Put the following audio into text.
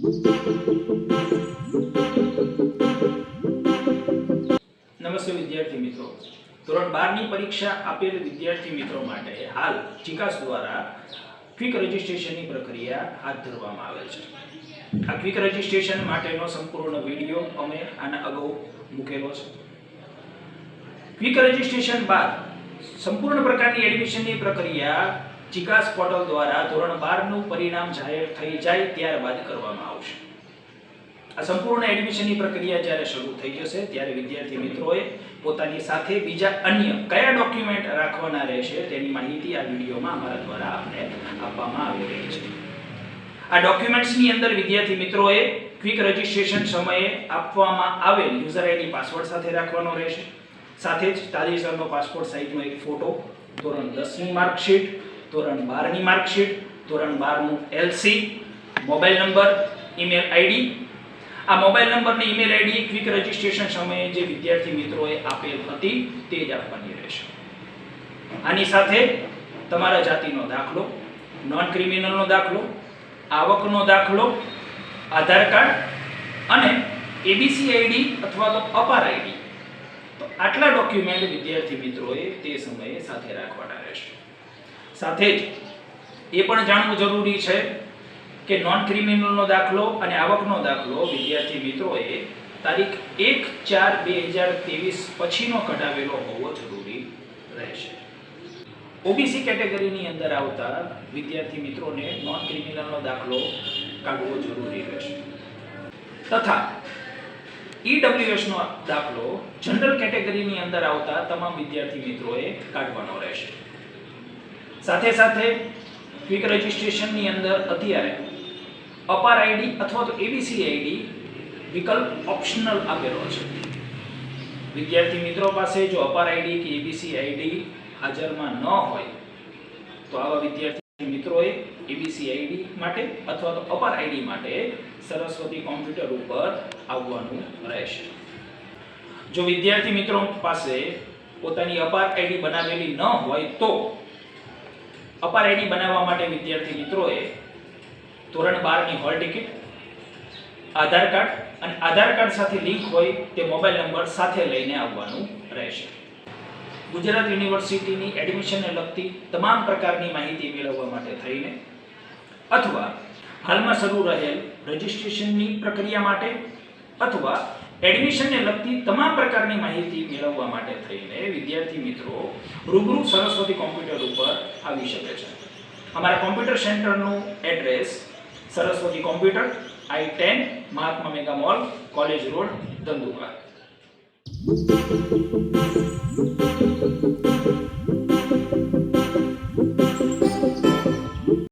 નમસ્તે વિદ્યાર્થી મિત્રો. ધોરણ બારની પરીક્ષા આપેલ વિદ્યાર્થી મિત્રો માટે હાલ ચિકાસ દ્વારા ક્વિક રજિસ્ટ્રેશનની પ્રક્રિયા હાથ ધરવામાં આવેલ છે. આ ક્વિક રજિસ્ટ્રેશન માટેનો સંપૂર્ણ વીડિયો અમે આના અગાઉ મૂકેલો છે. ક્વિક રજિસ્ટ્રેશન બાદ સંપૂર્ણ પ્રકારની એડમિશનની પ્રક્રિયા ચિકાસ પોર્ટલ દ્વારા ધોરણ બારનું પરિણામ જાહેર થઈ જાય ત્યારબાદ કરવામાં આવશે. આ સંપૂર્ણ એડમિશનની પ્રક્રિયા જ્યારે શરૂ થઈ જશે, ત્યારે વિદ્યાર્થી મિત્રોએ પોતાની સાથે બીજા અન્ય કયા ડોક્યુમેન્ટ રાખવાના રહેશે તેની માહિતી આ વિડીયોમાં અમારા દ્વારા આપને આપવામાં આવી રહી છે. આ ડોક્યુમેન્ટ્સની અંદર વિદ્યાર્થી મિત્રોએ ક્વિક રજિસ્ટ્રેશન સમયે આપવામાં આવેલ યુઝર આઈડી પાસવર્ડ સાથે રાખવાનો રહેશે. સાથે જ તાજેતરનો પાસપોર્ટ સાઇઝનો એક ફોટો ધોરણ દસની માર્કશીટ ધોરણ બારની માર્કશીટ, ધોરણ બારનું LC mobile number, email ID. આ મોબાઈલ નંબર ને ઈમેલ આઈડી ક્વિક રજિસ્ટ્રેશન સમયે જે વિદ્યાર્થી મિત્રોએ આપેલ હતી તે જ આપવાની રહેશે. આની સાથે તમારા જાતિનો દાખલો નોન ક્રિમિનલનો દાખલો, આવકનો દાખલો, આધાર કાર્ડ અને એબીસી આઈડી અથવા તો અપાર આઈડી તો આટલા ડોક્યુમેન્ટ વિદ્યાર્થી મિત્રોએ તે સમયે સાથે રાખવાના રહેશે. સાથે જ એ પણ જાણવું જરૂરી છે કે નોન ક્રિમિનલનો દાખલો અને આવકનો દાખલો, વિદ્યાર્થી મિત્રોએ તારીખ એક ચાર બે હજાર ત્રેવીસ પછીનો કઢાવેલો હોવો જરૂરી રહેશે. ઓબીસી કેટેગરીની અંદર આવતા વિદ્યાર્થી મિત્રોને નોન ક્રિમિનલનો દાખલો કાઢવો જરૂરી રહેશે. તથા ઈડબ્લ્યુએસનો દાખલો જનરલ કેટેગરીની અંદર આવતા તમામ વિદ્યાર્થી મિત્રોએ કાઢવાનો રહેશે. સાથે સાથે ક્વિક રજિસ્ટ્રેશનની અંદર અત્યારે અપાર આઈડી અથવા તો એબીસી આઈડી વિકલ્પ ઓપ્શનલ આપેલો છે. વિદ્યાર્થી મિત્રો પાસે જો અપાર આઈડી કે એબીસી આઈડી હાજરમાં ન હોય, તો આવા વિદ્યાર્થી મિત્રોએ એબીસી આઈડી માટે અથવા તો અપાર આઈડી માટે સરસ્વતી કોમ્પ્યુટર ઉપર આવવાનું રહેશે. જો વિદ્યાર્થી મિત્રો પાસે પોતાની અપાર આઈડી બનાવેલી ન હોય તો અપાર આઈડી બનાવવા માટે વિદ્યાર્થી મિત્રોએ ધોરણ બારની હોલ ટિકિટ, આધાર કાર્ડ અને આધાર કાર્ડ સાથે લિંક હોય તે મોબાઈલ નંબર સાથે લઈને આવવાનું રહેશે. ગુજરાત યુનિવર્સિટીની એડમિશનને લગતી તમામ પ્રકારની માહિતી મેળવવા માટે થઈને અથવા હાલમાં શરૂ રહેલ રજિસ્ટ્રેશનની પ્રક્રિયા માટે અથવા એડમિશનને લગતી તમામ પ્રકારની માહિતી મેળવવા માટે થઈને વિદ્યાર્થી મિત્રો રૂબરૂ સરસ્વતી કોમ્પ્યુટર ઉપર આવી શકે છે. અમારા કોમ્પ્યુટર સેન્ટરનું address Saraswati computer, I ten, Mahatma mega mall, college road, Dhandhuka.